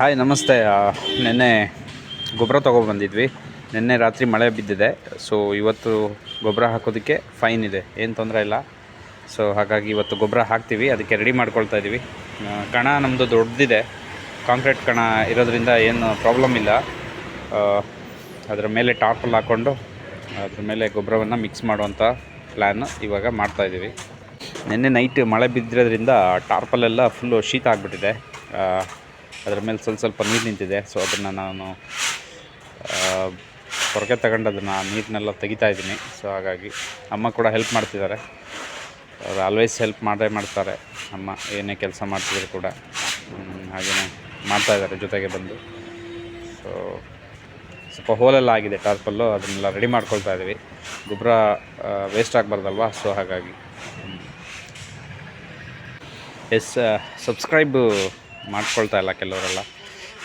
Hi, ನಮಸ್ತೆ. ನಿನ್ನೆ ಗೊಬ್ಬರ ತೊಗೊಬಂದಿದ್ವಿ. ನಿನ್ನೆ ರಾತ್ರಿ ಮಳೆ ಬಿದ್ದಿದೆ. ಸೊ ಇವತ್ತು ಗೊಬ್ಬರ ಹಾಕೋದಕ್ಕೆ ಫೈನ್ ಇದೆ. ಏನು ತೊಂದರೆ ಇಲ್ಲ. ಸೊ ಹಾಗಾಗಿ ಇವತ್ತು ಗೊಬ್ಬರ ಹಾಕ್ತೀವಿ. ಅದಕ್ಕೆ ರೆಡಿ ಮಾಡ್ಕೊಳ್ತಾ ಇದ್ದೀವಿ ಕಣ ನಮ್ಮದು ದೊಡ್ಡದಿದೆ ಕಾಂಕ್ರೀಟ್ ಕಣ ಇರೋದ್ರಿಂದ ಏನು ಪ್ರಾಬ್ಲಮ್ ಇಲ್ಲ. ಅದರ ಮೇಲೆ ಟಾರ್ಪಲ್ ಹಾಕ್ಕೊಂಡು ಅದ್ರ ಮೇಲೆ ಗೊಬ್ಬರವನ್ನು ಮಿಕ್ಸ್ ಮಾಡುವಂಥ ಪ್ಲ್ಯಾನ್ ಇವಾಗ ಮಾಡ್ತಾಯಿದ್ದೀವಿ ನಿನ್ನೆ ನೈಟ್ ಮಳೆ ಬಿದ್ದಿರೋದ್ರಿಂದ ಟಾರ್ಪಲೆಲ್ಲ ಫುಲ್ಲು ಶೀತ ಆಗಿಬಿಟ್ಟಿದೆ. ಅದರ ಮೇಲೆ ಸ್ವಲ್ಪ ಸ್ವಲ್ಪ ನೀರು ನಿಂತಿದೆ. ಸೊ ಅದನ್ನು ನಾನು ಹೊರಗೆ ತಗೊಂಡು ಅದನ್ನು ನೀರನ್ನೆಲ್ಲ ತೆಗಿತಾ ಇದ್ದೀನಿ. ಸೊ ಹಾಗಾಗಿ ಅಮ್ಮ ಕೂಡ ಹೆಲ್ಪ್ ಮಾಡ್ತಿದ್ದಾರೆ. ಅವ್ರು ಆಲ್ವೇಸ್ ಹೆಲ್ಪ್ ಮಾಡೇ ಮಾಡ್ತಾರೆ. ಅಮ್ಮ ಏನೇ ಕೆಲಸ ಮಾಡ್ತಿದ್ರು ಕೂಡ. ಹಾಗೆಯೇ ಮಾಡ್ತಾಯಿದ್ದಾರೆ ಜೊತೆಗೆ ಬಂದು. ಸೊ ಸ್ವಲ್ಪ ಹೋಲೆಲ್ಲ ಆಗಿದೆ ಟಾರ್ಪಲ್ಲು. ಅದನ್ನೆಲ್ಲ ರೆಡಿ ಮಾಡ್ಕೊಳ್ತಾ ಇದ್ದೀವಿ. ಗೊಬ್ಬರ ವೇಸ್ಟ್ ಆಗಬಾರ್ದಲ್ವ? ಸೊ ಹಾಗಾಗಿ. ಎಸ್ ಸಬ್ಸ್ಕ್ರೈಬ್ ಮಾಡ್ಕೊಳ್ತಾ ಇಲ್ಲ ಕೆಲವರೆಲ್ಲ.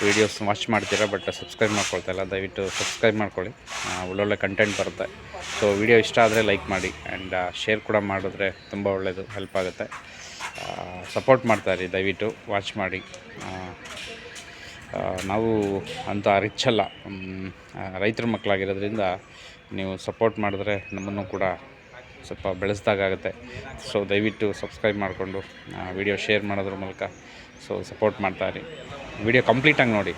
ವೀಡಿಯೋಸ್ ವಾಚ್ ಮಾಡ್ತೀರಾ ಬಟ್ ಸಬ್ಸ್ಕ್ರೈಬ್ ಮಾಡ್ಕೊಳ್ತಾ ಇಲ್ಲ. ದಯವಿಟ್ಟು ಸಬ್ಸ್ಕ್ರೈಬ್ ಮಾಡ್ಕೊಳ್ಳಿ. ಒಳ್ಳೊಳ್ಳೆ ಕಂಟೆಂಟ್ ಬರುತ್ತೆ. ಸೊ ವಿಡಿಯೋ ಇಷ್ಟ ಆದರೆ ಲೈಕ್ ಮಾಡಿ ಆ್ಯಂಡ್ ಶೇರ್ ಕೂಡ ಮಾಡಿದ್ರೆ ತುಂಬ ಒಳ್ಳೆಯದು ಹೆಲ್ಪ್ ಆಗುತ್ತೆ. ಸಪೋರ್ಟ್ ಮಾಡ್ತಾಯಿರಿ ದಯವಿಟ್ಟು ವಾಚ್ ಮಾಡಿ. ನಾವು ಅಂತ ರಿಚ್ ಅಲ್ಲ. ರೈತರ ಮಕ್ಕಳಾಗಿರೋದ್ರಿಂದ ನೀವು ಸಪೋರ್ಟ್ ಮಾಡಿದ್ರೆ ನಮ್ಮನ್ನು ಕೂಡ ಸ್ವಲ್ಪ ಬೆಳೆಸ್ದಾಗುತ್ತೆ ಸೊ ದಯವಿಟ್ಟು ಸಬ್ಸ್ಕ್ರೈಬ್ ಮಾಡಿಕೊಂಡು ವಿಡಿಯೋ ಶೇರ್ ಮಾಡೋದ್ರ ಮೂಲಕ ಸೊ ಸಪೋರ್ಟ್ ಮಾಡ್ತಾಯಿರಿ ವಿಡಿಯೋ ಕಂಪ್ಲೀಟಾಗಿ ನೋಡಿ.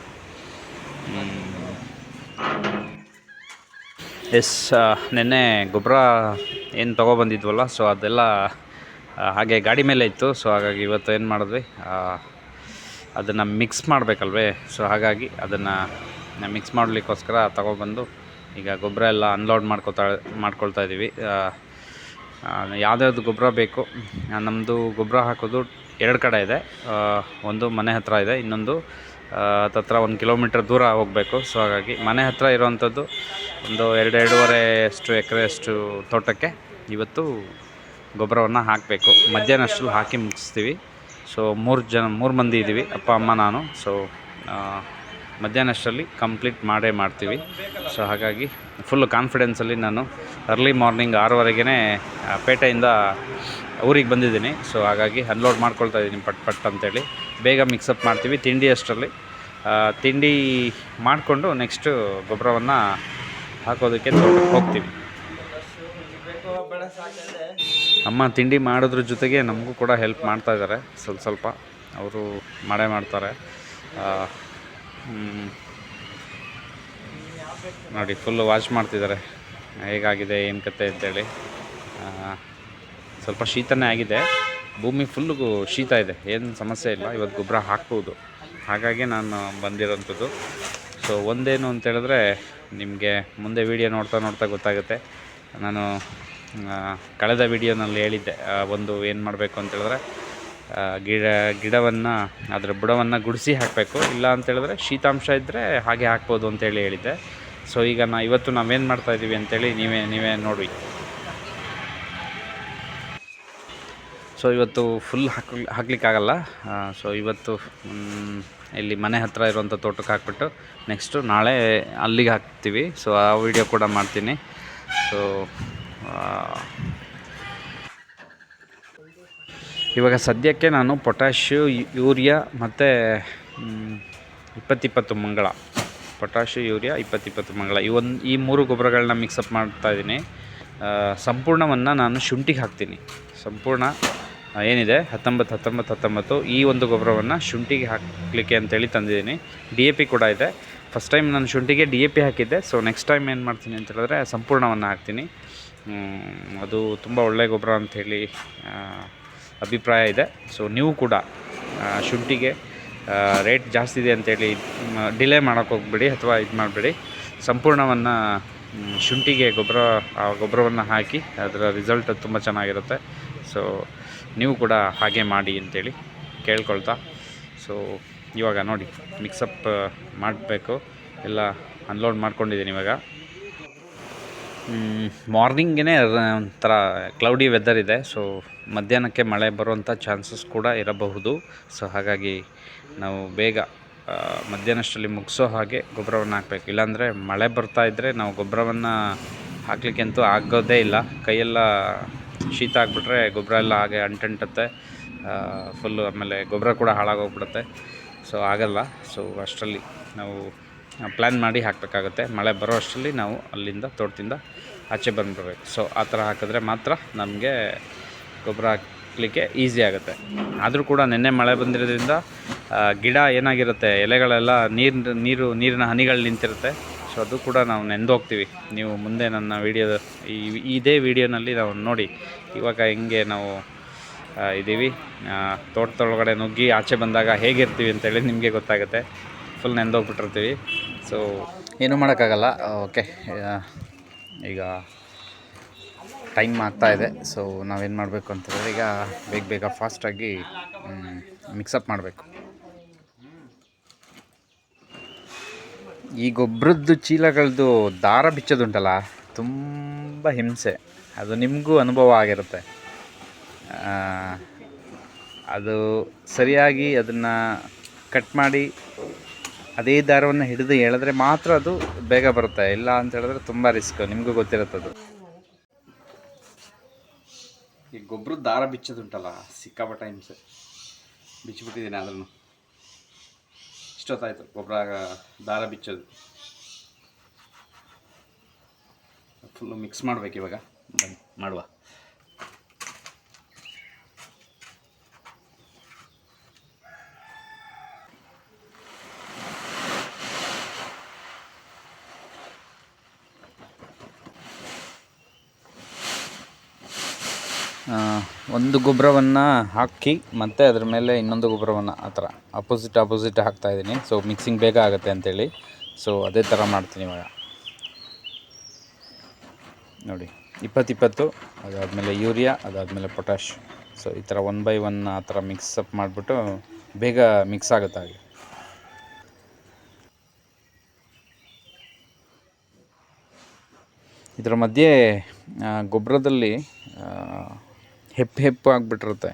ಎಸ್ ನಿನ್ನೆ ಗೊಬ್ಬರ ಏನು ತೊಗೊಬಂದಿದ್ವಲ್ಲ ಸೊ ಅದೆಲ್ಲ ಹಾಗೆ ಗಾಡಿ ಮೇಲೆ ಇತ್ತು. ಸೊ ಹಾಗಾಗಿ ಇವತ್ತು ಏನು ಮಾಡಿದ್ವಿ ಅದನ್ನು ಮಿಕ್ಸ್ ಮಾಡಬೇಕಲ್ವೇ? ಸೊ ಹಾಗಾಗಿ ಅದನ್ನು ಮಿಕ್ಸ್ ಮಾಡಲಿಕ್ಕೋಸ್ಕರ ತೊಗೊಬಂದು ಈಗ ಗೊಬ್ಬರ ಎಲ್ಲ ಅನ್ಲೋಡ್ ಮಾಡ್ಕೊತಾ, ಮಾಡ್ಕೊಳ್ತಾ ಇದ್ದೀವಿ ಯಾವ್ದ್ಯಾವ್ದು ಗೊಬ್ಬರ ಬೇಕು? ನಮ್ಮದು ಗೊಬ್ಬರ ಹಾಕೋದು ಎರಡು ಕಡೆ ಇದೆ. ಒಂದು ಮನೆ ಹತ್ತಿರ ಇದೆ, ಇನ್ನೊಂದು ಹತ್ತತ್ರ ಒಂದು ಕಿಲೋಮೀಟ್ರ್ ದೂರ ಹೋಗಬೇಕು. ಸೊ ಹಾಗಾಗಿ ಮನೆ ಹತ್ತಿರ ಇರುವಂಥದ್ದು ಒಂದು ಎರಡು, ಎರಡೂವರೆ ಅಷ್ಟು ಎಕರೆಯಷ್ಟು ತೋಟಕ್ಕೆ ಇವತ್ತು ಗೊಬ್ಬರವನ್ನು ಹಾಕಬೇಕು. ಮಧ್ಯಾಹ್ನ ಅಷ್ಟು ಹಾಕಿ ಮುಗಿಸ್ತೀವಿ. ಸೊ ಮೂರು ಜನ, ಮೂರು ಮಂದಿ ಇದ್ದೀವಿ ಅಪ್ಪ, ಅಮ್ಮ, ನಾನು. ಸೊ ಮಧ್ಯಾಹ್ನ ಅಷ್ಟರಲ್ಲಿ ಕಂಪ್ಲೀಟ್ ಮಾಡೇ ಮಾಡ್ತೀವಿ. ಸೊ ಹಾಗಾಗಿ ಫುಲ್ ಕಾನ್ಫಿಡೆನ್ಸಲ್ಲಿ ನಾನು ಅರ್ಲಿ ಮಾರ್ನಿಂಗ್ ಆರೂವರೆಗೇ ಪೇಟೆಯಿಂದ ಊರಿಗೆ ಬಂದಿದ್ದೀನಿ. ಸೊ ಹಾಗಾಗಿ ಅನ್ಲೋಡ್ ಮಾಡ್ಕೊಳ್ತಾ ಇದ್ದೀನಿ ಪಟ್ ಪಟ್ ಅಂತೇಳಿ. ಬೇಗ ಮಿಕ್ಸಪ್ ಮಾಡ್ತೀವಿ ತಿಂಡಿ ಅಷ್ಟರಲ್ಲಿ. ತಿಂಡಿ ಮಾಡಿಕೊಂಡು ನೆಕ್ಸ್ಟು ಗೊಬ್ಬರವನ್ನು ಹಾಕೋದಕ್ಕೆ ಹೋಗ್ತೀವಿ. ಅಮ್ಮ ತಿಂಡಿ ಮಾಡೋದ್ರ ಜೊತೆಗೆ ನಮಗೂ ಕೂಡ ಹೆಲ್ಪ್ ಮಾಡ್ತಾ ಇದ್ದಾರೆ ಸ್ವಲ್ಪ ಸ್ವಲ್ಪ ಅವರು ಮಾಡೇ ಮಾಡ್ತಾರೆ. ನೋಡಿ ಫುಲ್ಲು ವಾಚ್ ಮಾಡ್ತಿದ್ದಾರೆ. ಹೇಗಾಗಿದೆ ಏನು ಕತೆ ಅಂತೇಳಿ. ಸ್ವಲ್ಪ ಶೀತನೇ ಆಗಿದೆ. ಭೂಮಿ ಫುಲ್ಲು ಶೀತ ಇದೆ ಏನು ಸಮಸ್ಯೆ ಇಲ್ಲ. ಇವತ್ತು ಗೊಬ್ಬರ ಹಾಕ್ಬೋದು. ಹಾಗಾಗಿ ನಾನು ಬಂದಿರೋಂಥದ್ದು. ಸೊ ಒಂದೇನು ಅಂತೇಳಿದ್ರೆ ನಿಮಗೆ ಮುಂದೆ ವಿಡಿಯೋ ನೋಡ್ತಾ ನೋಡ್ತಾ ಗೊತ್ತಾಗುತ್ತೆ. ನಾನು ಕಳೆದ ವಿಡಿಯೋನಲ್ಲಿ ಹೇಳಿದ್ದೆ ಒಂದು ಏನು ಮಾಡಬೇಕು ಅಂತ ಹೇಳಿದ್ರೆ ಆ, ಗಿಡ, ಗಿಡವನ್ನು, ಅದರ ಬುಡವನ್ನು ಗುಡಿಸಿ ಹಾಕಬೇಕು. ಇಲ್ಲ ಅಂತ ಹೇಳಿದ್ರೆ ಶೀತಾಂಶ ಇದ್ದರೆ ಹಾಗೆ ಹಾಕ್ಬೋದು ಅಂತೇಳಿ ಹೇಳಿದ್ದೆ. ಸೊ ಈಗ ನಾ ಇವತ್ತು ನಾವೇನು ಮಾಡ್ತಾಯಿದ್ದೀವಿ ಅಂತೇಳಿ ನೀವೇ ನೀವೇ ನೋಡಿ. ಸೊ ಇವತ್ತು ಫುಲ್ ಹಾಕ್ ಹಾಕ್ಲಿಕ್ಕಾಗಲ್ಲ. ಸೊ ಇವತ್ತು ಇಲ್ಲಿ ಮನೆ ಹತ್ತಿರ ಇರುವಂಥ ತೋಟಕ್ಕೆ ಹಾಕ್ಬಿಟ್ಟು ನೆಕ್ಸ್ಟು ನಾಳೆ ಅಲ್ಲಿಗೆ ಹಾಕ್ತೀವಿ. ಸೊ ಆ ವಿಡಿಯೋ ಕೂಡ ಮಾಡ್ತೀನಿ. ಸೊ ಇವಾಗ ಸದ್ಯಕ್ಕೆ ನಾನು ಪೊಟ್ಯಾಷು ಯೂರಿಯಾ ಮತ್ತು ಇಪ್ಪತ್ತಿಪ್ಪತ್ತು ಮಂಗಳ. ಪೊಟ್ಯಾಷು, ಯೂರಿಯಾ, ಇಪ್ಪತ್ತಿಪ್ಪತ್ತು ಮಂಗಳ. ಈ ಒಂದು, ಈ ಮೂರು ಗೊಬ್ಬರಗಳನ್ನ ಮಿಕ್ಸಪ್ ಮಾಡ್ತಾಯಿದ್ದೀನಿ ಸಂಪೂರ್ಣವನ್ನು ನಾನು ಶುಂಠಿಗೆ ಹಾಕ್ತೀನಿ. ಸಂಪೂರ್ಣ ಏನಿದೆ? ಹತ್ತೊಂಬತ್ತು ಹತ್ತೊಂಬತ್ತು ಹತ್ತೊಂಬತ್ತು. ಈ ಒಂದು ಗೊಬ್ಬರವನ್ನು ಶುಂಠಿಗೆ ಹಾಕಲಿಕ್ಕೆ ಅಂತೇಳಿ ತಂದಿದ್ದೀನಿ. ಡಿ ಎ ಪಿ ಕೂಡ ಇದೆ. ಫಸ್ಟ್ ಟೈಮ್ ನಾನು ಶುಂಠಿಗೆ ಡಿ ಎ ಪಿ ಹಾಕಿದ್ದೆ. ಸೊ ನೆಕ್ಸ್ಟ್ ಟೈಮ್ ಏನು ಮಾಡ್ತೀನಿ ಅಂತ ಹೇಳಿದ್ರೆ ಸಂಪೂರ್ಣವನ್ನು ಹಾಕ್ತೀನಿ. ಅದು ತುಂಬ ಒಳ್ಳೆಯ ಗೊಬ್ಬರ ಅಂಥೇಳಿ ಅಭಿಪ್ರಾಯ ಇದೆ. ಸೊ ನೀವು ಕೂಡ ಶುಂಠಿಗೆ ರೇಟ್ ಜಾಸ್ತಿ ಇದೆ ಅಂತೇಳಿ ಡಿಲೇ ಮಾಡೋಕ್ಕೆ ಹೋಗ್ಬೇಡಿ ಅಥವಾ ಇದು ಮಾಡಬೇಡಿ. ಸಂಪೂರ್ಣವನ್ನು ಶುಂಠಿಗೆ ಗೊಬ್ಬರ, ಆ, ಗೊಬ್ಬರವನ್ನು ಹಾಕಿ ಅದರ ರಿಸಲ್ಟ್ ತುಂಬ ಚೆನ್ನಾಗಿರುತ್ತೆ. ಸೊ ನೀವು ಕೂಡ ಹಾಗೆ ಮಾಡಿ ಅಂತೇಳಿ ಕೇಳ್ಕೊಳ್ತಾ. ಸೊ ಇವಾಗ ನೋಡಿ ಮಿಕ್ಸಪ್ ಮಾಡಬೇಕು. ಎಲ್ಲ ಅನ್ಲೋಡ್ ಮಾಡ್ಕೊಂಡಿದ್ದೀನಿ ಇವಾಗ. ಮಾರ್ನಿಂಗೇ ಒಂಥರ ಕ್ಲೌಡಿ ವೆದರ್ ಇದೆ. ಸೊ ಮಧ್ಯಾಹ್ನಕ್ಕೆ ಮಳೆ ಬರುವಂಥ ಚಾನ್ಸಸ್ ಕೂಡ ಇರಬಹುದು. ಸೊ ಹಾಗಾಗಿ ನಾವು ಬೇಗ ಮಧ್ಯಾಹ್ನಷ್ಟರಲ್ಲಿ ಮುಗಿಸೋ ಹಾಗೆ ಗೊಬ್ಬರವನ್ನು ಹಾಕಬೇಕು. ಇಲ್ಲಾಂದರೆ ಮಳೆ ಬರ್ತಾ ಇದ್ದರೆ ನಾವು ಗೊಬ್ಬರವನ್ನು ಹಾಕಲಿಕ್ಕೆ ಅಂತೂ ಆಗೋದೇ ಇಲ್ಲ. ಕೈಯೆಲ್ಲ ಶೀತ ಆಗಿಬಿಟ್ರೆ ಗೊಬ್ಬರ ಎಲ್ಲ ಹಾಗೆ ಅಂಟಂಟುತ್ತೆ. ಫುಲ್ಲು ಆಮೇಲೆ ಗೊಬ್ಬರ ಕೂಡ ಹಾಳಾಗೋಗ್ಬಿಡುತ್ತೆ. ಸೊ ಆಗಲ್ಲ. ಸೊ ಅಷ್ಟರಲ್ಲಿ ನಾವು ಪ್ಲ್ಯಾನ್ ಮಾಡಿ ಹಾಕಬೇಕಾಗುತ್ತೆ. ಮಳೆ ಬರೋ ಅಷ್ಟರಲ್ಲಿ ನಾವು ಅಲ್ಲಿಂದ ತೋಟದಿಂದ ಆಚೆ ಬಂದುಬಿಡ್ಬೇಕು. ಸೊ ಆ ಥರ ಹಾಕಿದ್ರೆ ಮಾತ್ರ ನಮಗೆ ಗೊಬ್ಬರ ಹಾಕಲಿಕ್ಕೆ ಈಸಿ ಆಗುತ್ತೆ. ಆದರೂ ಕೂಡ ನಿನ್ನೆ ಮಳೆ ಬಂದಿರೋದ್ರಿಂದ ಗಿಡ ಏನಾಗಿರುತ್ತೆ, ಎಲೆಗಳೆಲ್ಲ ನೀರು ನೀರು, ನೀರಿನ ಹನಿಗಳು ನಿಂತಿರುತ್ತೆ. ಸೊ ಅದು ಕೂಡ ನಾವು ನೆಂದೋಗ್ತೀವಿ ನೀವು ಮುಂದೆ ನನ್ನ ವೀಡಿಯೋದ ಈ, ಇದೇ ವೀಡಿಯೋನಲ್ಲಿ ನಾವು ನೋಡಿ, ಇವಾಗ ಹೆಂಗೆ ನಾವು ಇದ್ದೀವಿ ತೋಟದೊಳಗಡೆ ನುಗ್ಗಿ ಆಚೆ ಬಂದಾಗ ಹೇಗಿರ್ತೀವಿ ಅಂತೇಳಿ ನಿಮಗೆ ಗೊತ್ತಾಗುತ್ತೆ. ಫುಲ್ ನೆಂದೋಗ್ಬಿಟ್ಟಿರ್ತೀವಿ ಸೊ ಏನೂ ಮಾಡೋಕ್ಕಾಗಲ್ಲ. ಓಕೆ. ಈಗ ಟೈಮ್ ಆಗ್ತಾ ಇದೆ. ಸೊ ನಾವೇನು ಮಾಡಬೇಕು ಅಂತಂದರೆ ಈಗ ಬೇಗ ಬೇಗ ಫಾಸ್ಟಾಗಿ ಮಿಕ್ಸಪ್ ಮಾಡಬೇಕು. ಈ ಗೊಬ್ಬರದ್ದು ಚೀಲಗಳದ್ದು ದಾರ ಬಿಚ್ಚೋದುಂಟಲ್ಲ, ತುಂಬ ಹಿಂಸೆ. ಅದು ನಿಮಗೂ ಅನುಭವ ಆಗಿರುತ್ತೆ. ಅದು ಸರಿಯಾಗಿ ಅದನ್ನು ಕಟ್ ಮಾಡಿ ಅದೇ ದಾರವನ್ನು ಹಿಡಿದು ಹೇಳಿದ್ರೆ ಮಾತ್ರ ಅದು ಬೇಗ ಬರುತ್ತೆ. ಇಲ್ಲ ಅಂತ ಹೇಳಿದ್ರೆ ತುಂಬ ರಿಸ್ಕ್ ನಿಮಗೂ ಗೊತ್ತಿರುತ್ತದು. ಈ ಗೊಬ್ಬರದ ದಾರ ಬಿಚ್ಚೋದುಂಟಲ್ಲ ಸಿಕ್ಕಾಪಟ್ಟೆ ಹಿಂಸೆ ಬಿಚ್ಚಿಬಿಟ್ಟಿದ್ದೀನಿ ಅದನ್ನು ಇಷ್ಟೊತ್ತಾಯಿತು ಗೊಬ್ಬರ ದಾರ ಬಿಚ್ಚೋದು ಫುಲ್ಲು ಮಿಕ್ಸ್ ಮಾಡ್ಬೇಕು ಇವಾಗ ಬನ್ನಿ ಮಾಡುವ ಒಂದು ಗೊಬ್ಬರವನ್ನು ಹಾಕಿ ಮತ್ತೆ ಅದ್ರ ಮೇಲೆ ಇನ್ನೊಂದು ಗೊಬ್ಬರವನ್ನು ಆ ಥರ ಅಪೋಸಿಟ್ ಅಪೋಸಿಟ್ ಹಾಕ್ತಾ ಇದ್ದೀನಿ. ಸೊ ಮಿಕ್ಸಿಂಗ್ ಬೇಗ ಆಗುತ್ತೆ ಅಂತೇಳಿ. ಸೊ ಅದೇ ಥರ ಮಾಡ್ತೀನಿ ಇವಾಗ. ನೋಡಿ, ಇಪ್ಪತ್ತಿಪ್ಪತ್ತು, ಅದಾದಮೇಲೆ ಯೂರಿಯಾ, ಅದಾದಮೇಲೆ ಪೊಟ್ಯಾಶ್ ಸೊ ಈ ಥರ ಒನ್ ಬೈ ಒನ್ ಆ ಥರ ಮಿಕ್ಸಪ್ ಮಾಡಿಬಿಟ್ಟು ಬೇಗ ಮಿಕ್ಸ್ ಆಗುತ್ತೆ ಹಾಗೆ. ಇದರ ಮಧ್ಯೆ ಗೊಬ್ಬರದಲ್ಲಿ ಹೆಪ್ಪು ಹೆಪ್ಪು ಆಗಿಬಿಟ್ಟಿರುತ್ತೆ.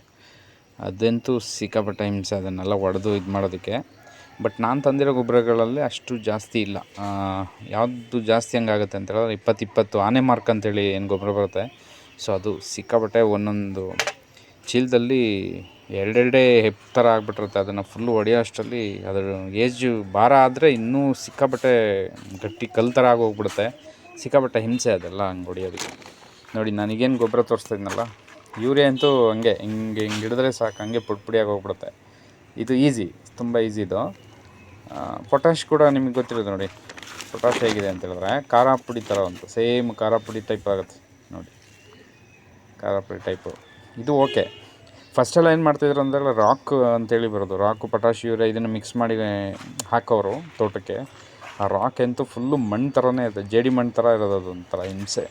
ಅದಂತೂ ಸಿಕ್ಕಾಪಟ್ಟೆ ಹಿಂಸೆ, ಅದನ್ನೆಲ್ಲ ಒಡೆದು ಇದು ಮಾಡೋದಕ್ಕೆ. ಬಟ್ ನಾನು ತಂದಿರೋ ಗೊಬ್ಬರಗಳಲ್ಲಿ ಅಷ್ಟು ಜಾಸ್ತಿ ಇಲ್ಲ. ಯಾವುದು ಜಾಸ್ತಿ ಹಂಗಾಗುತ್ತೆ ಅಂತ ಹೇಳಿದ್ರೆ ಇಪ್ಪತ್ತು ಇಪ್ಪತ್ತು ಆನೆ ಮಾರ್ಕ್ ಅಂತೇಳಿ ಏನು ಗೊಬ್ಬರ ಬರುತ್ತೆ. ಸೊ ಅದು ಸಿಕ್ಕಾಪಟ್ಟೆ ಒಂದೊಂದು ಚೀಲದಲ್ಲಿ ಎರಡೆರಡೇ ಹೆಪ್ ಥರ ಆಗಿಬಿಟ್ಟಿರುತ್ತೆ. ಅದನ್ನು ಫುಲ್ಲು ಹೊಡೆಯೋ ಅಷ್ಟರಲ್ಲಿ ಅದರ ಏಜು ಭಾರ ಆದರೆ ಇನ್ನೂ ಸಿಕ್ಕಾಪಟ್ಟೆ ಗಟ್ಟಿ ಕಲ್ಲು ಥರ ಆಗೋಗ್ಬಿಡುತ್ತೆ. ಸಿಕ್ಕಾಪಟ್ಟೆ ಹಿಂಸೆ ಅದೆಲ್ಲ ಹಂಗೆ ಹೊಡೆಯೋದಕ್ಕೆ ನೋಡಿ ನನಗೇನು ಗೊಬ್ಬರ ತೋರಿಸ್ತಾ ಇದ್ನಲ್ಲ ಯೂರಿಯಾ ಅಂತೂ ಹಂಗೆ, ಹಿಂಗೆ ಹಿಂಗೆ ಹಿಡಿದ್ರೆ ಸಾಕು, ಹಂಗೆ ಪುಡಿ ಪುಡಿಯಾಗಿ ಹೋಗ್ಬಿಡುತ್ತೆ. ಇದು ಈಸಿ, ತುಂಬ ಈಸಿ ಇದು. ಪೊಟ್ಯಾಶ್ ಕೂಡ ನಿಮಗೆ ಗೊತ್ತಿರೋದು ನೋಡಿ. ಪೊಟ್ಯಾಶ್ ಹೇಗಿದೆ ಅಂತ ಹೇಳಿದ್ರೆ, ಖಾರ ಪುಡಿ ಥರ ಒಂದು ಸೇಮ್ ಖಾರ ಪುಡಿ ಟೈಪ್ ಆಗುತ್ತೆ, ನೋಡಿ. ಖಾರ ಪುಡಿ ಟೈಪು ಇದು ಓಕೆ ಫಸ್ಟೆಲ್ಲ ಏನು ಮಾಡ್ತಿದ್ರು ಅಂದರೆ ರಾಕ್ ಅಂತೇಳಿ ಬರೋದು. ರಾಕು ಪೊಟ್ಯಾಶ್ ಯೂರಿಯಾ ಇದನ್ನು ಮಿಕ್ಸ್ ಮಾಡಿ ಹಾಕೋರು ತೋಟಕ್ಕೆ. ಆ ರಾಕ್ ಅಂತೂ ಫುಲ್ಲು ಮಣ್ಣು ಥರನೇ ಇರುತ್ತೆ. ಜೇಡಿ ಮಣ್ಣು ಥರ ಇರೋದು ಅದೊಂಥರ ಹಿಂಸೆ.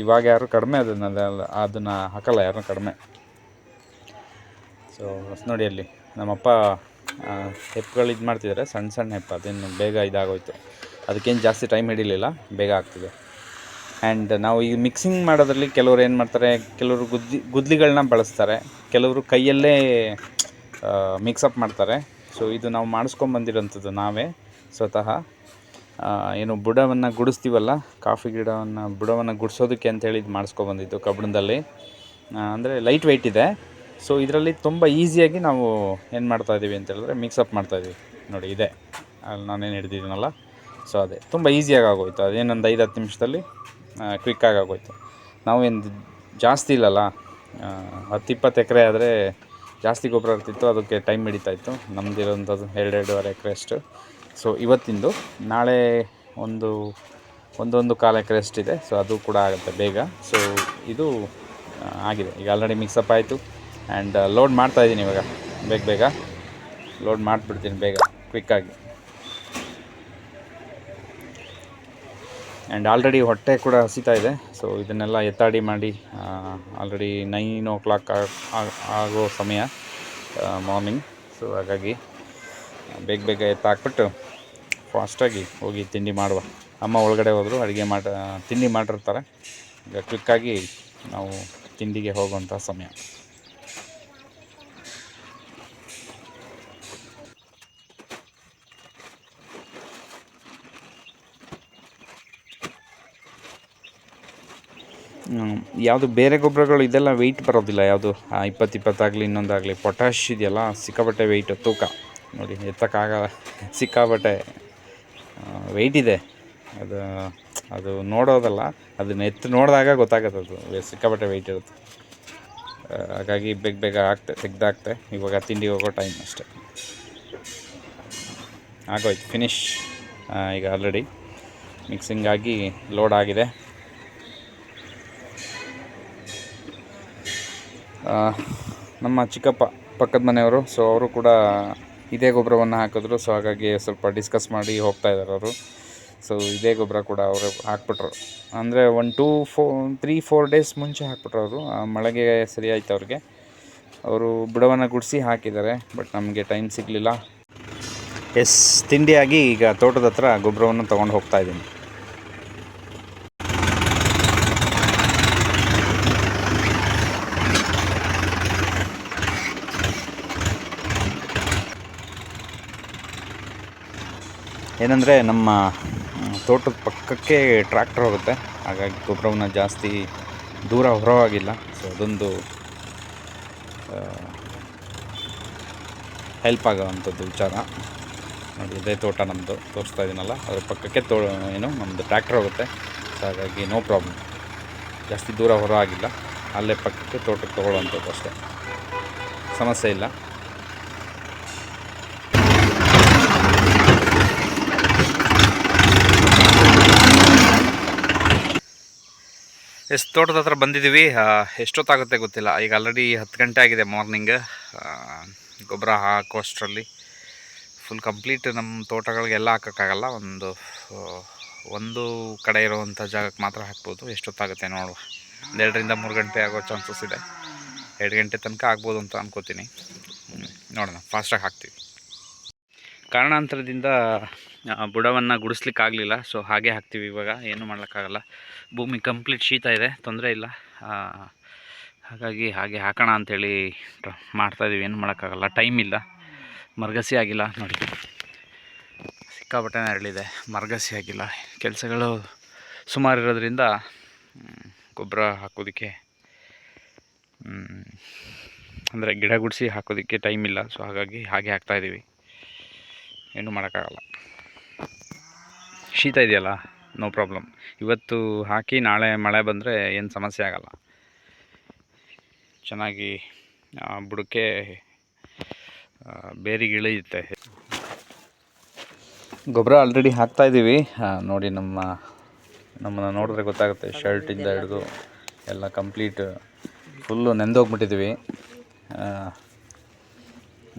ಇವಾಗ ಯಾರು ಕಡಿಮೆ ಅದನ್ನೆಲ್ಲ ಅದನ್ನು ಹಾಕಲ್ಲ ಯಾರು ಕಡಿಮೆ. ಸೊ ನೋಡಿ ಅಲ್ಲಿ, ನಮ್ಮಪ್ಪ ಹೆಪ್ಪುಗಳು ಇದು ಮಾಡ್ತಿದ್ದಾರೆ ಸಣ್ಣ ಸಣ್ಣ ಹೆಪ್ಪು, ಅದೇನು ಬೇಗ ಇದಾಗೋಯ್ತು. ಅದಕ್ಕೇನು ಜಾಸ್ತಿ ಟೈಮ್ ಹಿಡಿಲಿಲ್ಲ, ಬೇಗ ಆಗ್ತಿದೆ ಆ್ಯಂಡ್ ನಾವು ಈ ಮಿಕ್ಸಿಂಗ್ ಮಾಡೋದ್ರಲ್ಲಿ ಕೆಲವರು ಏನು ಮಾಡ್ತಾರೆ, ಕೆಲವರು ಗುದ್ದಿ ಗುದ್ಲಿಗಳನ್ನ ಬಳಸ್ತಾರೆ, ಕೆಲವರು ಕೈಯಲ್ಲೇ ಮಿಕ್ಸಪ್ ಮಾಡ್ತಾರೆ. ಸೊ ಇದು ನಾವು ಮಾಡಿಸ್ಕೊಂಬಂದಿರೋಂಥದ್ದು ನಾವೇ, ಸ್ವತಃ. ಏನು ಬುಡವನ್ನು ಗುಡಿಸ್ತೀವಲ್ಲ, ಕಾಫಿ ಗಿಡವನ್ನು ಬುಡವನ್ನು ಗುಡಿಸೋದಕ್ಕೆ ಅಂತೇಳಿ ಇದು ಮಾಡಿಸ್ಕೊಬಂದಿದ್ದು ಕಬ್ಬಣದಲ್ಲಿ. ಅಂದರೆ ಲೈಟ್ ವೆಯ್ಟ್ ಇದೆ. ಸೊ ಇದರಲ್ಲಿ ತುಂಬ ಈಸಿಯಾಗಿ ನಾವು ಏನು ಮಾಡ್ತಾ ಅಂತೇಳಿದ್ರೆ ಮಿಕ್ಸಪ್ ಮಾಡ್ತಾಯಿದ್ದೀವಿ ನೋಡಿ, ಇದೆ. ಅಲ್ಲಿ ನಾನೇನು ಹಿಡ್ದಿದ್ದೀನಲ್ಲ. ಸೊ ಅದೇ. ತುಂಬ ಈಸಿಯಾಗಿ ಆಗೋಯ್ತು. ಅದೇನೊಂದು ಐದು ಹತ್ತು ನಿಮಿಷದಲ್ಲಿ ಕ್ವಿಕ್ಕಾಗಿ ಆಗೋಯ್ತು. ನಾವೇನು ಜಾಸ್ತಿ ಇಲ್ಲಲ್ಲ ಹತ್ತು ಇಪ್ಪತ್ತು ಎಕರೆ ಆದರೆ ಜಾಸ್ತಿ ಗೊಬ್ಬರ ಇರ್ತಿತ್ತು, ಅದಕ್ಕೆ ಟೈಮ್ ಹಿಡಿತಾಯಿತ್ತು ನಮ್ಮದಿರೋಂಥದ್ದು ಎರಡೆರಡೂವರೆ ಎಕರೆ ಅಷ್ಟು. ಸೊ ಇವತ್ತಿಂದು, ನಾಳೆ ಒಂದು, ಒಂದೊಂದು ಕಾಲಕ್ಕೆ ರೆಸ್ಟ್ ಇದೆ. ಸೊ ಅದು ಕೂಡ ಆಗುತ್ತೆ ಬೇಗ. ಸೊ ಇದು ಆಗಿದೆ. ಈಗ ಆಲ್ರೆಡಿ ಮಿಕ್ಸಪ್ ಆಯಿತು. ಆ್ಯಂಡ್ ಲೋಡ್ ಮಾಡ್ತಾಯಿದ್ದೀನಿ ಇವಾಗ. ಬೇಗ ಬೇಗ. ಲೋಡ್ ಮಾಡಿಬಿಡ್ತೀನಿ ಬೇಗ ಕ್ವಿಕ್ಕಾಗಿ ಆ್ಯಂಡ್ ಆಲ್ರೆಡಿ ಹೊಟ್ಟೆ ಕೂಡ ಹಸಿತಾ ಇದೆ. ಸೊ ಇದನ್ನೆಲ್ಲ ಎತ್ತಾಡಿ ಮಾಡಿ ಆಲ್ರೆಡಿ ನೈನ್ ಓ ಕ್ಲಾಕ್ ಆಗೋ ಸಮಯ ಮಾರ್ನಿಂಗ್ ಸೊ ಹಾಗಾಗಿ, ಬೇಗ ಬೇಗ ಎತ್ತಾಕ್ಬಿಟ್ಟು ಫಾಸ್ಟಾಗಿ ಹೋಗಿ ತಿಂಡಿ ಮಾಡುವ. ಅಮ್ಮ ಒಳಗಡೆ ಹೋದರು, ಅಡುಗೆ ಮಾಡಿ, ತಿಂಡಿ ಮಾಡಿರ್ತಾರೆ. ಈಗ ಕ್ವಿಕ್ಕಾಗಿ ನಾವು ತಿಂಡಿಗೆ ಹೋಗುವಂಥ ಸಮಯ. ಯಾವುದು ಬೇರೆ ಗೊಬ್ಬರಗಳು ಇದೆಲ್ಲ ವೆಯ್ಟ್ ಬರೋದಿಲ್ಲ. ಯಾವುದು ಇಪ್ಪತ್ತು ಇಪ್ಪತ್ತಾಗಲಿ ಇನ್ನೊಂದಾಗಲಿ ಪೊಟ್ಯಾಶ್ ಇದೆಯಲ್ಲ, ಸಿಕ್ಕಾಪಟ್ಟೆ ವೆಯ್ಟ್ ತೂಕ. ನೋಡಿ, ಎತ್ತಕ್ಕಾಗಲ್ಲ ಸಿಕ್ಕಾಬಟ್ಟೆ ವೆಯ್ಟ್ ಇದೆ. ಅದು ಅದು ನೋಡೋದಲ್ಲ, ಅದನ್ನ ಎತ್ತು ನೋಡಿದಾಗ ಗೊತ್ತಾಗುತ್ತೆ ಅದು. ಸಿಕ್ಕಾಪಟ್ಟೆ ವೆಯ್ಟ್ ಇರುತ್ತೆ. ಹಾಗಾಗಿ ಬೇಗ ಬೇಗ ಆಗ್ತೆ ತೆಗ್ದಾಕ್ತೆ. ಇವಾಗ ತಿಂಡಿ ಹೋಗೋ ಟೈಮ್ ಅಷ್ಟೆ. ಆಗೋಯ್ತು ಫಿನಿಶ್ ಈಗ ಆಲ್ರೆಡಿ ಮಿಕ್ಸಿಂಗ್ ಆಗಿ ಲೋಡ್ ಆಗಿದೆ. ನಮ್ಮ ಚಿಕ್ಕಪ್ಪ ಪಕ್ಕದ ಮನೆಯವರು ಸೊ ಅವರು ಕೂಡ ಇದೇ ಗೊಬ್ಬರವನ್ನು ಹಾಕಿದ್ರು. ಸೊ ಹಾಗಾಗಿ ಸ್ವಲ್ಪ ಡಿಸ್ಕಸ್ ಮಾಡಿ ಹೋಗ್ತಾ ಇದ್ದಾರೆ ಅವರು. ಸೊ ಇದೇ ಗೊಬ್ಬರ ಕೂಡ ಅವರು ಹಾಕ್ಬಿಟ್ರು. ಅಂದರೆ one two four three four days ಮುಂಚೆ ಹಾಕ್ಬಿಟ್ರು ಅವರು. ಆ ಮಳೆಗೆ ಸರಿ ಆಯ್ತು ಅವ್ರಿಗೆ. ಅವರು ಬುಡವನ್ನು ಗುಡಿಸಿ ಹಾಕಿದ್ದಾರೆ ಬಟ್ ನಮಗೆ ಟೈಮ್ ಸಿಗಲಿಲ್ಲ. ಎಸ್ ತಿಂಡಿಯಾಗಿ ಈಗ ತೋಟದ ಹತ್ರ ಗೊಬ್ಬರವನ್ನು ತೊಗೊಂಡು ಹೋಗ್ತಾ ಇದ್ದೀನಿ. ಏನಂದರೆ ನಮ್ಮ ತೋಟದ ಪಕ್ಕಕ್ಕೆ ಟ್ರ್ಯಾಕ್ಟರ್ ಹೋಗುತ್ತೆ. ಹಾಗಾಗಿ ಗೊಬ್ಬರವನ್ನು ಜಾಸ್ತಿ ದೂರ ಹೊರವಾಗಿಲ್ಲ. ಸೊ ಅದೊಂದು ಹೆಲ್ಪ್ ಆಗೋವಂಥದ್ದು ವಿಚಾರ. ನೋಡಿ, ಇದೇ ತೋಟ ನಮ್ಮದು ತೋರಿಸ್ತಾ ಇದ್ದೀನಲ್ಲ ಅದ್ರ ಪಕ್ಕಕ್ಕೆ ತೋ, ಏನು ನಮ್ಮದು ಟ್ರ್ಯಾಕ್ಟರ್ ಹೋಗುತ್ತೆ. ಸೊ ಹಾಗಾಗಿ ನೋ ಪ್ರಾಬ್ಲಮ್ ಜಾಸ್ತಿ ದೂರ ಹೊರ ಆಗಿಲ್ಲ ಅಲ್ಲೇ ಪಕ್ಕಕ್ಕೆ ತೋಟಕ್ಕೆ ತೊಗೊಳ್ಳೋವಂಥದ್ದು ಅಷ್ಟೇ. ಸಮಸ್ಯೆ ಇಲ್ಲ. ಎಸ್, ತೋಟದ ಹತ್ರ ಬಂದಿದ್ದೀವಿ. ಎಷ್ಟೊತ್ತಾಗುತ್ತೆ ಗೊತ್ತಿಲ್ಲ. ಈಗ ಆಲ್ರೆಡಿ ಹತ್ತು ಗಂಟೆ ಆಗಿದೆ ಮಾರ್ನಿಂಗ್ ಗೊಬ್ಬರ ಹಾಕೋಷ್ಟರಲ್ಲಿ ಫುಲ್ ಕಂಪ್ಲೀಟ್ ನಮ್ಮ ತೋಟಗಳಿಗೆಲ್ಲ ಹಾಕೋಕ್ಕಾಗಲ್ಲ. ಒಂದು ಒಂದು ಕಡೆ ಇರುವಂಥ ಜಾಗಕ್ಕೆ ಮಾತ್ರ ಹಾಕ್ಬೋದು. ಎಷ್ಟೊತ್ತಾಗುತ್ತೆ ನೋಡುವ. ಎರಡರಿಂದ ಮೂರು ಗಂಟೆ ಆಗೋ ಚಾನ್ಸಸ್ ಇದೆ. ಎರಡು ಗಂಟೆ ತನಕ ಆಗ್ಬೋದು ಅಂತ ಅನ್ಕೋತೀನಿ. ನೋಡೋಣ. ಫಾಸ್ಟಾಗಿ ಹಾಕ್ತೀವಿ. ಕಾರಣಾಂತರದಿಂದ ಬುಡವನ್ನು ಗುಡಿಸ್ಲಿಕ್ಕಾಗಲಿಲ್ಲ. ಸೊ ಹಾಗೆ ಹಾಕ್ತೀವಿ ಇವಾಗ. ಏನು ಮಾಡೋಕ್ಕಾಗಲ್ಲ ಭೂಮಿ ಕಂಪ್ಲೀಟ್ ಶೀತ ಇದೆ. ತೊಂದರೆ ಇಲ್ಲ. ಹಾಗಾಗಿ ಹಾಗೆ ಹಾಕೋಣ ಅಂಥೇಳಿ ಮಾಡ್ತಾ ಮಾಡ್ತಾಯಿದ್ದೀವಿ ಏನು ಮಾಡೋಕ್ಕಾಗಲ್ಲ. ಟೈಮ್ ಇಲ್ಲ. ಮರಗಸಿ ಆಗಿಲ್ಲ. ನೋಡಿ. ಸಿಕ್ಕಾಪಟ್ಟೆ ಹೇಳಿದೆ ಮರಗಸಿ ಆಗಿಲ್ಲ. ಕೆಲಸಗಳು ಸುಮಾರು ಇರೋದ್ರಿಂದ ಗೊಬ್ಬರ ಹಾಕೋದಕ್ಕೆ ಅಂದರೆ ಗಿಡ ಗುಡಿಸಿ ಹಾಕೋದಕ್ಕೆ ಟೈಮ್ ಇಲ್ಲ. ಸೊ ಹಾಗಾಗಿ ಹಾಗೆ ಹಾಕ್ತಾಯಿದ್ದೀವಿ ಏನು ಮಾಡೋಕ್ಕಾಗಲ್ಲ. ಶೀತ ಇದೆಯಲ್ಲ ನೋ ಪ್ರಾಬ್ಲಮ್ ಇವತ್ತು ಹಾಕಿ ನಾಳೆ ಮಳೆ ಬಂದರೆ ಏನು ಸಮಸ್ಯೆ ಆಗಲ್ಲ. ಚೆನ್ನಾಗಿ ಬುಡಕ್ಕೆ ಬೇರಿಗೆ ಇಳಿಯುತ್ತೆ. ಗೊಬ್ಬರ ಆಲ್ರೆಡಿ ಹಾಕ್ತಾ ಇದ್ದೀವಿ ನೋಡಿ ನಮ್ಮ, ನಮ್ಮನ್ನು ನೋಡಿದ್ರೆ ಗೊತ್ತಾಗುತ್ತೆ ಶರ್ಟಿಂದ ಹಿಡಿದು ಎಲ್ಲ ಕಂಪ್ಲೀಟ್ ಫುಲ್ಲು ನೆಂದೋಗ್ಬಿಟ್ಟಿದ್ದೀವಿ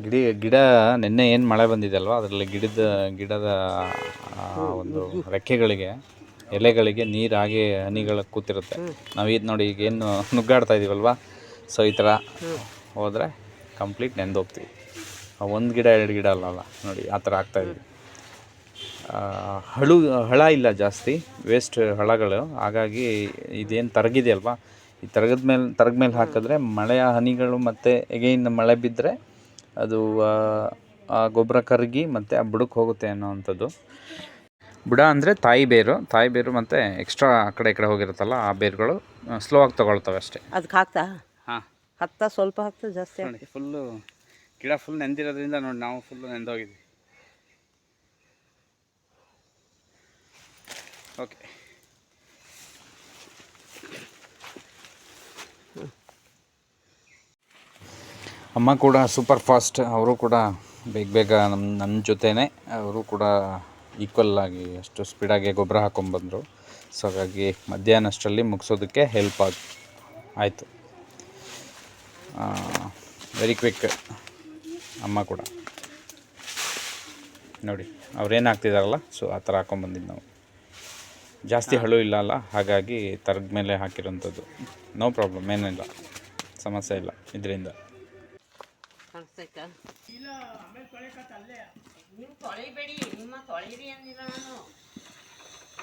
ಗಿಡ ಗಿಡ ನಿನ್ನೆ ಏನು ಮಳೆ ಬಂದಿದೆ ಅಲ್ವಾ? ಅದರಲ್ಲಿ ಗಿಡದ ಗಿಡದ ಒಂದು ರೆಕ್ಕೆಗಳಿಗೆ, ಎಲೆಗಳಿಗೆ ನೀರು ಹಾಗೆ ಹನಿಗಳು ಕೂತಿರುತ್ತೆ. ನಾವು ಇದು ನೋಡಿ ಈಗ ಏನು ನುಗ್ಗಾಡ್ತಾ ಇದೀವಲ್ವಾ ಸೊ ಈ ಥರ ಹೋದರೆ ಕಂಪ್ಲೀಟ್ ನೆಂದೋಗ್ತೀವಿ ಒಂದು ಗಿಡ, ಎರಡು ಗಿಡ ಅಲ್ಲ ಅಲ್ಲ, ನೋಡಿ ಆ ಥರ ಆಗ್ತಾಯಿದ್ವಿ ಹಳು, ಹಳ ಇಲ್ಲ ಜಾಸ್ತಿ ವೇಸ್ಟ್ ಹಳಗಳು. ಹಾಗಾಗಿ ಇದೇನು ತರಗಿದೆಯಲ್ವಾ ಈ ತರಗದ ಮೇಲೆ, ತರಗ ಮೇಲೆ ಹಾಕಿದ್ರೆ ಮಳೆಯ ಹನಿಗಳು ಮತ್ತು ಎಗೈನ್ ಮಳೆ ಬಿದ್ದರೆ ಅದು ಆ, ಗೊಬ್ಬರ ಕರಗಿ ಮತ್ತು ಆ ಬುಡಕ್ಕೆ ಹೋಗುತ್ತೆ ಅನ್ನೋವಂಥದ್ದು. ಬುಡ ಅಂದರೆ ತಾಯಿ ಬೇರು. ತಾಯಿ ಬೇರು ಮತ್ತು ಎಕ್ಸ್ಟ್ರಾ ಆ ಕಡೆ ಈ ಕಡೆ ಹೋಗಿರುತ್ತಲ್ಲ ಆ ಬೇರುಗಳು ಸ್ಲೋ ಆಗಿ ತೊಗೊಳ್ತವೆ ಅಷ್ಟೇ. ಅದಕ್ಕೆ ಹಾಕ್ತಾ? ಹಾಂ. ಹತ್ತ ಸ್ವಲ್ಪ ಹಾಕ್ತಾ ಜಾಸ್ತಿ ನೋಡಿ ಫುಲ್ಲು ಗಿಡ ಫುಲ್ ನೆಂದಿರೋದ್ರಿಂದ ನೋಡಿ ನಾವು ಫುಲ್ಲು ನೆಂದೋಗಿದ್ವಿ ಓಕೆ ಅಮ್ಮ ಕೂಡ ಸೂಪರ್ ಫಾಸ್ಟ್ ಅವರು ಕೂಡ ಬೇಗ ಬೇಗ ನಮ್ಮ ನನ್ನ ಜೊತೆನೇ. ಅವರು ಕೂಡ ಈಕ್ವಲ್ ಆಗಿ ಅಷ್ಟು ಸ್ಪೀಡಾಗಿ ಗೊಬ್ಬರ ಹಾಕೊಂಡ್ಬಂದರು ಸೊ ಹಾಗಾಗಿ ಮಧ್ಯಾಹ್ನ ಅಷ್ಟರಲ್ಲಿ ಮುಗಿಸೋದಕ್ಕೆ ಹೆಲ್ಪ್ ಆಗಿ, ಆಯಿತು. ವೆರಿ ಕ್ವಿಕ್ ಅಮ್ಮ ಕೂಡ. ನೋಡಿ, ಅವ್ರೇನು ಹಾಕ್ತಿದಾರಲ್ಲ ಸೊ ಆ ಥರ ಹಾಕೊಂಬಂದಿದ್ದು ನಾವು. ಜಾಸ್ತಿ ಹಳು ಇಲ್ಲ ಅಲ್ಲ, ಹಾಗಾಗಿ ತರಗ ಮೇಲೆ ಹಾಕಿರೋಂಥದ್ದು. ನೋ ಪ್ರಾಬ್ಲಮ್ ಏನಿಲ್ಲ. ಸಮಸ್ಯೆ ಇಲ್ಲ ಇದರಿಂದ. ಕಾಣಿಸ್ತೈತಾ? ನೀವು ತೊಳಿಬೇಡಿ ನಿಮ್ಮ ತೊಳಿರಿ ಅಂದಿಲ್ಲ ನಾನು.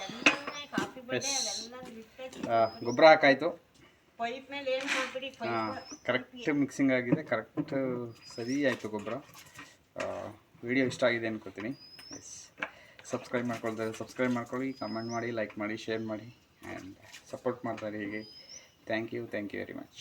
ಎಲ್ಲನೇ ಕಾಫಿ ಬಡ್ಡೆ ಅವೆಲ್ಲ ಬಿಟ್ಟೈತಿ ಗೊಬ್ಬರ ಹಾಕಾಯಿತು? ಪೈಪ್ ಮೇಲೆ ಏನು ಮಾಡ್ಬಿಡಿ ಪೈಪ್ ಕರೆಕ್ಟ್ ಮಿಕ್ಸಿಂಗ್ ಆಗಿದೆ ಕರೆಕ್ಟ್ ಸರಿ ಆಯಿತು ಗೊಬ್ಬರ. ವಿಡಿಯೋ ಇಷ್ಟ ಆಗಿದೆ ಅನ್ಕೋತೀನಿ. ಎಸ್ ಸಬ್ಸ್ಕ್ರೈಬ್ ಮಾಡ್ಕೊಳ್ತಾರೆ ಸಬ್ಸ್ಕ್ರೈಬ್ ಮಾಡ್ಕೊಳ್ಳಿ ಕಮೆಂಟ್ ಮಾಡಿ ಲೈಕ್ ಮಾಡಿ ಶೇರ್ ಮಾಡಿ ಆ್ಯಂಡ್ ಸಪೋರ್ಟ್ ಮಾಡ್ತಾರೆ ಹೀಗೆ. Thank you thank you very much